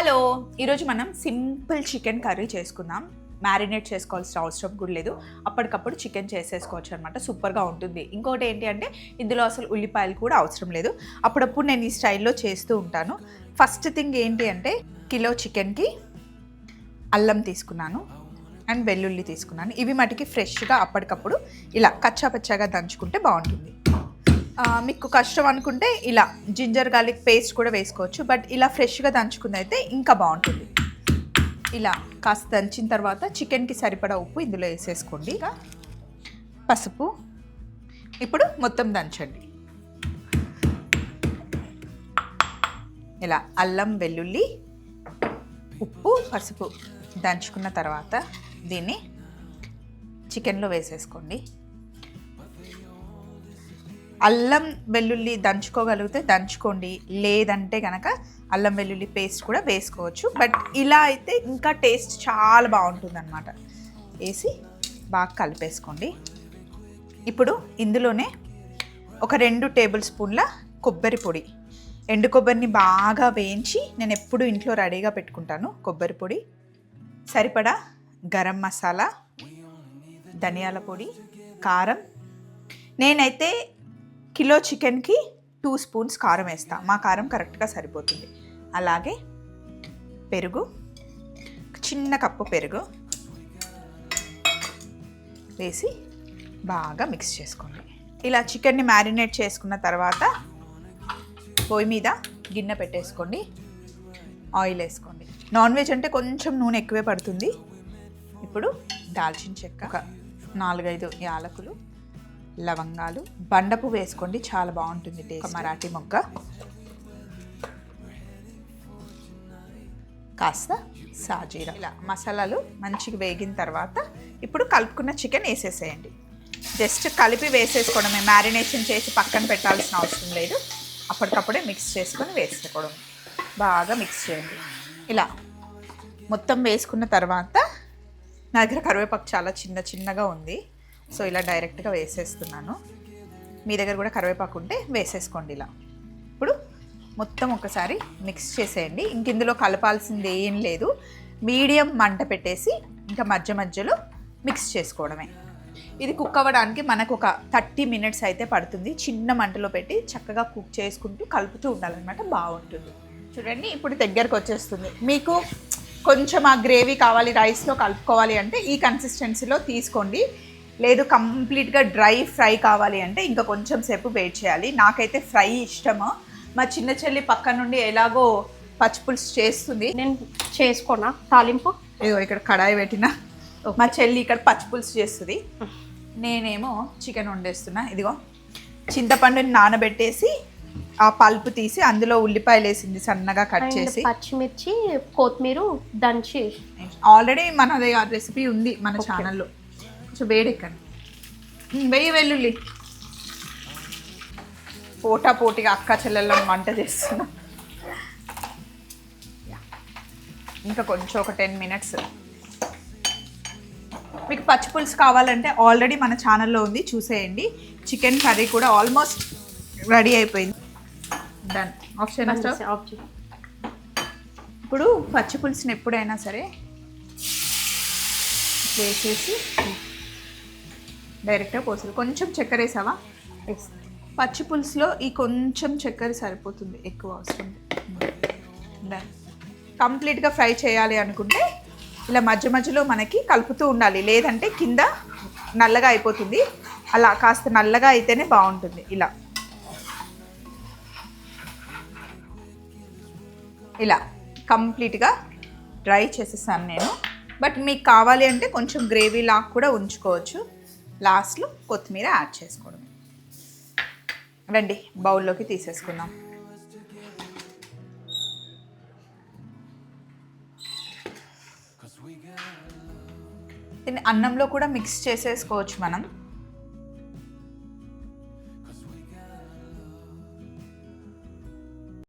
Hello ఈరోజు మనం simple chicken curry చేసుకుందాం. మ్యారినేట్ చేసుకోవాల్సిన అవసరం కూడా లేదు. అప్పటికప్పుడు చికెన్ చేసేసుకోవచ్చు అనమాట సూపర్గా ఉంటుంది. ఇంకోటి ఏంటి అంటే ఇందులో అసలు ఉల్లిపాయలు కూడా అవసరం లేదు. అప్పుడప్పుడు నేను ఈ స్టైల్లో చేస్తూ ఉంటాను. ఫస్ట్ థింగ్ ఏంటి అంటే కిలో చికెన్కి అల్లం తీసుకున్నాను అండ్ వెల్లుల్లి తీసుకున్నాను. ఇవి మటుకి ఫ్రెష్గా అప్పటికప్పుడు ఇలా కచ్చాపచ్చాగా దంచుకుంటే బాగుంటుంది. మీకు కష్టం అనుకుంటే ఇలా జింజర్ గార్లిక్ పేస్ట్ కూడా వేసుకోవచ్చు బట్ ఇలా ఫ్రెష్గా దంచుకుంది అయితే ఇంకా బాగుంటుంది. ఇలా కాస్త దంచిన తర్వాత చికెన్కి సరిపడా ఉప్పు ఇందులో వేసేసుకోండి. ఇక పసుపు. ఇప్పుడు మొత్తం దంచండి. ఇలా అల్లం వెల్లుల్లి ఉప్పు పసుపు దంచుకున్న తర్వాత దీన్ని చికెన్లో వేసేసుకోండి. అల్లం వెల్లుల్లి దంచుకోగలిగితే దంచుకోండి. లేదంటే కనుక అల్లం వెల్లుల్లి పేస్ట్ కూడా వేసుకోవచ్చు. బట్ ఇలా అయితే ఇంకా టేస్ట్ చాలా బాగుంటుంది అనమాట వేసి బాగా కలిపేసుకోండి. ఇప్పుడు ఇందులోనే ఒక రెండు టేబుల్ స్పూన్ల కొబ్బరి పొడి. ఎండు కొబ్బరిని బాగా వేయించి నేను ఎప్పుడు ఇంట్లో రెడీగా పెట్టుకుంటాను కొబ్బరి పొడి. సరిపడా గరం మసాలా ధనియాల పొడి కారం. నేనైతే కిలో చికెన్కి టూ స్పూన్స్ కారం వేస్తాం. మా కారం కరెక్ట్గా సరిపోతుంది. అలాగే పెరుగు చిన్న కప్పు పెరుగు వేసి బాగా మిక్స్ చేసుకోండి. ఇలా చికెన్ని మ్యారినేట్ చేసుకున్న తర్వాత పొయ్యి మీద గిన్నె పెట్టేసుకోండి. ఆయిల్ వేసుకోండి. నాన్ వెజ్ అంటే కొంచెం నూనె ఎక్కువే పడుతుంది. ఇప్పుడు దాల్చిన చెక్క ఒక నాలుగైదు యాలకులు లవంగాలు. బండపు వేసుకోండి చాలా బాగుంటుంది టేస్ట్. మరాఠీ మొగ్గ కాస్త సాజీరా. ఇలా మసాలాలు మంచిగా వేగిన తర్వాత ఇప్పుడు కలుపుకున్న చికెన్ వేసేసేయండి. జస్ట్ కలిపి వేసేసుకోవడమే. మ్యారినేషన్ చేసి పక్కన పెట్టాల్సిన అవసరం లేదు. అప్పటికప్పుడే మిక్స్ చేసుకొని వేసుకోవడం. బాగా మిక్స్ చేయండి. ఇలా మొత్తం వేసుకున్న తర్వాత నా దగ్గర కరివేపాకు చాలా చిన్న చిన్నగా ఉంది. సో ఇలా డైరెక్ట్గా వేసేస్తున్నాను. మీ దగ్గర కూడా కరివేపాకు ఉంటే వేసేసుకోండి ఇలా. ఇప్పుడు మొత్తం ఒకసారి మిక్స్ చేసేయండి. ఇంక ఇందులో కలపాల్సింది ఏం లేదు. మీడియం మంట పెట్టేసి ఇంకా మధ్య మధ్యలో మిక్స్ చేసుకోవడమే. ఇది కుక్ అవ్వడానికి మనకు ఒక థర్టీ మినిట్స్ అయితే పడుతుంది. చిన్న మంటలో పెట్టి చక్కగా కుక్ చేసుకుంటూ కలుపుతూ ఉండాలన్నమాట. బాగుంటుంది. చూడండి ఇప్పుడు దగ్గరకు వచ్చేస్తుంది. మీకు కొంచెం ఆ గ్రేవీ కావాలి రైస్లో కలుపుకోవాలి అంటే ఈ కన్సిస్టెన్సీలో తీసుకోండి. లేదు కంప్లీట్గా డ్రై ఫ్రై కావాలి అంటే ఇంకా కొంచెం సేపు వెయిట్ చేయాలి. నాకైతే ఫ్రై ఇష్టము. మా చిన్న చెల్లి పక్క నుండి ఎలాగో పచ్చిపులుసు చేస్తుంది. నేను చేసుకోనా? తాలింపు? ఇదిగో ఇక్కడ కడాయి పెట్టిన. మా చెల్లి ఇక్కడ పచ్చిపులుసు చేస్తుంది. నేనేమో చికెన్ వండేస్తున్నా. ఇదిగో చింతపండుని నానబెట్టేసి ఆ పల్పు తీసి అందులో ఉల్లిపాయలు వేసింది సన్నగా కట్ చేసి. పచ్చిమిర్చి కొత్తిమీర దంచి. ఆల్రెడీ మనది ఆ రెసిపీ ఉంది మన ఛానల్లో. కొంచెం వేడెక్కండి. ఉమ్, వెయ్యి వెల్లుల్లి. పోటా పోటీగా అక్క చెల్లెళ్ళని వంట చేస్తున్నా. ఇంకా కొంచెం ఒక టెన్ మినిట్స్. మీకు పచ్చి పులుసు కావాలంటే ఆల్రెడీ మన ఛానల్లో ఉంది చూసేయండి. చికెన్ కర్రీ కూడా ఆల్మోస్ట్ రెడీ అయిపోయింది. Done option. ఇప్పుడు పచ్చి పులుసుని ఎప్పుడైనా సరే వేసేసి డైరెక్ట్గా పోసారు కొంచెం చక్కెర వేసావా. పచ్చి పులుసులో ఈ కొంచెం చక్కెర సరిపోతుంది. ఎక్కువ అవసరం కంప్లీట్గా ఫ్రై చేయాలి అనుకుంటే ఇలా మధ్య మధ్యలో మనకి కలుపుతూ ఉండాలి. లేదంటే కింద నల్లగా అయిపోతుంది. అలా కాస్త నల్లగా అయితేనే బాగుంటుంది. ఇలా. ఇలా. కంప్లీట్గా డ్రై చేసేసాను నేను. బట్ మీకు కావాలి అంటే కొంచెం గ్రేవీ లాగా కూడా ఉంచుకోవచ్చు. లాస్ట్లో కొత్తిమీర యాడ్ చేసుకోవడం రండి బౌల్లోకి తీసేసుకుందాం. దీన్ని అన్నంలో కూడా మిక్స్ చేసేసుకోవచ్చు మనం.